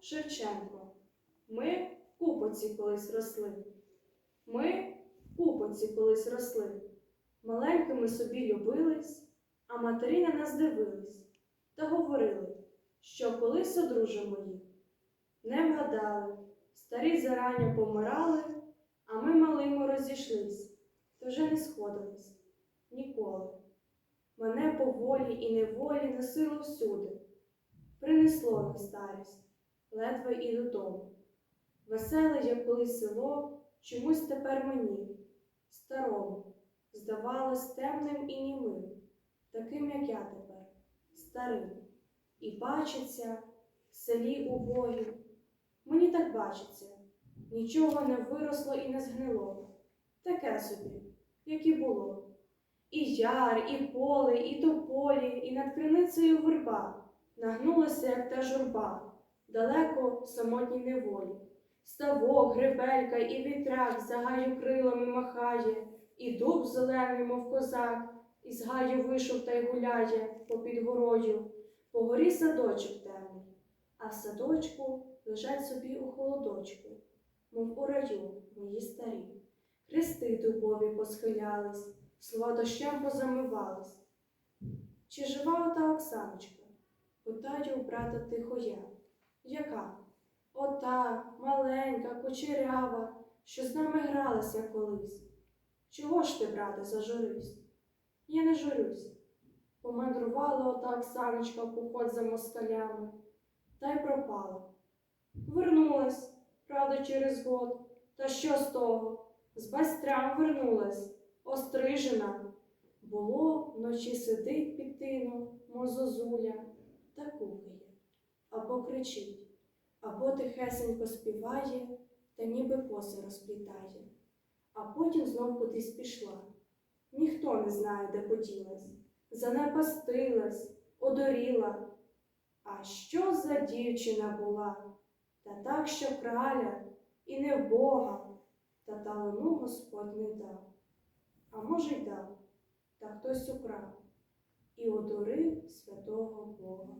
Шевченко. Ми в купоці колись росли. Ми в купоці колись росли. Маленькими собі любились, а матері на нас дивились та говорили, що колись одружимо їх. Не вгадали, старі зарані помирали, а ми малими розійшлись, то вже не сходились ніколи. Мене по волі і неволі носило всюди. Принесло на старість, ледве і додому. Веселе, як колись село, чомусь тепер мені, старому, здавалось темним і німим, таким, як я тепер, старим. І бачиться в селі убогім. Мені так бачиться, нічого не виросло і не згнило. Таке собі, як і було. І яр, і поле, і тополі, і над криницею верба нагнулася, як та журба, далеко в самотній неволі. Ставок, гребелька і вітряк за гаю крилами махає, і дуб зелений, мов козак, із гаю вийшов та й гуляє попід горою. По горі садочок темний, а в садочку лежать собі у холодочку, мов у раю мої старі. Хрести дубові посхилялись, слова дощем позамивались. Чи жива ота Оксаночка? Питаю брата тихо я. Яка? Ота, маленька, кучерява, що з нами гралася колись. Чого ж ти, брате, зажурився? Я не журюсь. Помандрувала ота Оксаночка в поход за москалями, та й пропала. Вернулась, правда, через год. Та що з того? З байстрям вернулась, острижена. Було, вночі сидить під тином, мозозуля, та кукає, або кричить, або тихесенько співає, та ніби коси розплітає. А потім знов кудись пішла. Ніхто не знає, де поділась, занепастилась, одоріла. А що за дівчина була? Та так, що краля, і не Бога, та талану Господь не дав. А може, й дав, та хтось украв і одурив святого Бога.